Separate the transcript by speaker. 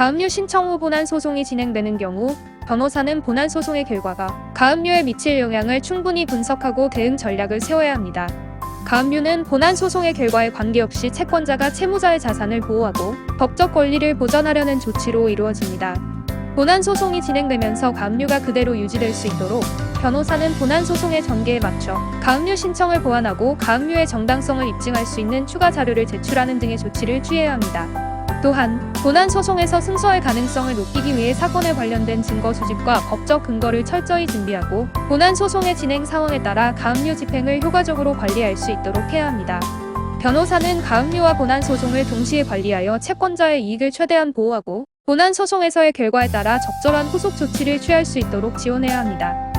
Speaker 1: 가압류 신청 후 본안 소송이 진행되는 경우 변호사는 본안 소송의 결과가 가압류에 미칠 영향을 충분히 분석하고 대응 전략을 세워야 합니다. 가압류는 본안 소송의 결과에 관계없이 채권자가 채무자의 자산을 보호하고 법적 권리를 보전하려는 조치로 이루어집니다. 본안 소송이 진행되면서 가압류가 그대로 유지될 수 있도록 변호사는 본안 소송의 전개에 맞춰 가압류 신청을 보완하고 가압류의 정당성을 입증할 수 있는 추가 자료를 제출하는 등의 조치를 취해야 합니다. 또한 본안 소송에서 승소할 가능성을 높이기 위해 사건에 관련된 증거 수집과 법적 근거를 철저히 준비하고 본안 소송의 진행 상황에 따라 가압류 집행을 효과적으로 관리할 수 있도록 해야 합니다. 변호사는 가압류와 본안 소송을 동시에 관리하여 채권자의 이익을 최대한 보호하고 본안 소송에서의 결과에 따라 적절한 후속 조치를 취할 수 있도록 지원해야 합니다.